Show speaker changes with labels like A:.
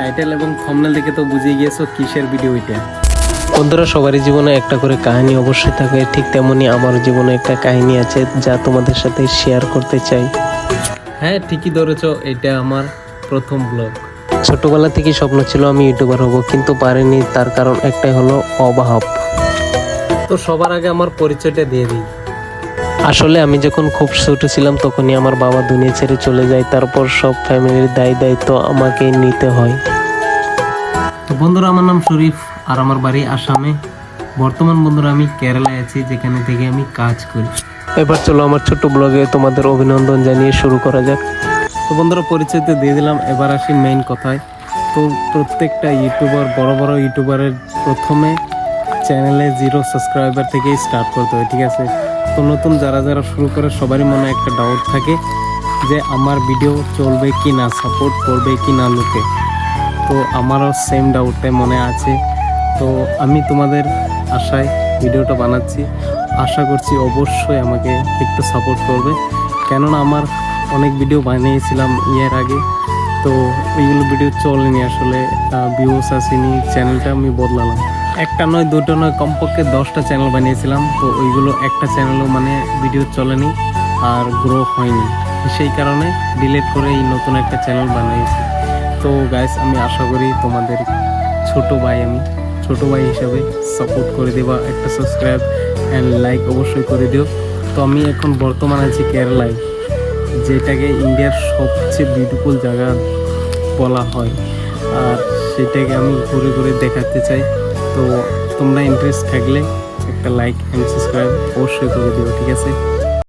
A: Title এবং thumbnail দেখে তো বুঝে গিয়েছো কিসের ভিডিও এটা। বন্ধুরা, সবারই জীবনে একটা করে কাহিনী অবশ্যই থাকে, ঠিক তেমনি আমার জীবনে একটা কাহিনী আছে যা তোমাদের সাথে শেয়ার করতে চাই। হ্যাঁ ঠিকই ধরেছ, এটা আমার প্রথম ব্লগ ছোটবেলা থেকেই স্বপ্ন ছিল আমি ইউটিউবার হব, কিন্তু পারিনি, তার কারণ একটাই হলো অভাব। তো সবার আগে আমার পরিচয়টা দিয়ে দিই। আসলে আমি যখন খুব ছোট ছিলাম, তখনই আমার বাবা দুনিয়া ছেড়ে চলে যায়। তারপর সব ফ্যামিলির দায় দায়িত্ব আমাকেই নিতে হয়। তো বন্ধুরা, আমার নাম শরীফ আর আমার বাড়ি আসামে। বর্তমান বন্ধুরা, আমি কেরালায় আছি, যেখানে থেকে আমি কাজ করি। এবার চলো আমার ছোট্ট ব্লগে তোমাদের অভিনন্দন জানিয়ে শুরু করা যাক। তো বন্ধুরা পরিচয় তো দিয়ে দিলাম। এবার আসি মেইন কথায়। তো প্রত্যেকটা ইউটিউবার, বড় বড় ইউটিউবারের প্রথমে চ্যানেলে জিরো সাবস্ক্রাইবার থেকেই স্টার্ট করতে হয়, ঠিক আছে? তো নতুন যারা যারা শুরু করে, সবারই মনে একটা ডাউট থাকে যে আমার ভিডিও চলবে কি না সাপোর্ট করবে কি না লোকে। তো আমারও সেম ডাউটটাই মনে আছে। তো আমি তোমাদের আশায় ভিডিওটা বানাচ্ছি। আশা করছি অবশ্যই আমাকে একটু সাপোর্ট করবে। কেননা আমার অনেক ভিডিও বানিয়েছিলাম ইয়ের আগে। তো ওইগুলো ভিডিও চলেনি আসলে। ভিউস আসেনি চ্যানেলটা আমি বদলালাম। একটা নয়, দুটো নয়, কমপক্ষে দশটা চ্যানেল বানিয়েছিলাম, তো ওইগুলো একটা চ্যানেলও মানে ভিডিও চলেনি আর গ্রো হয়নি। সেই কারণে ডিলিট করে এই নতুন একটা চ্যানেল বানিয়েছি। তো গাইস আমি আশা করি তোমাদের ছোট ভাই আমি, ছোট ভাই হিসাবে সাপোর্ট করে দেবা, একটা সাবস্ক্রাইব অ্যান্ড লাইক অবশ্যই করে দিও। তো আমি এখন বর্তমান আছি কেরালায়, যেটাকে ইন্ডিয়ার সবচেয়ে বিউটিফুল জায়গা বলা হয়। আর সেটাকে আমি ঘুরে ঘুরে দেখাতে চাই। তো তোমরা ইন্টারেস্ট থাকলে একটা লাইক অ্যান্ড সাবস্ক্রাইব অবশ্যই করে দিও ঠিক আছে?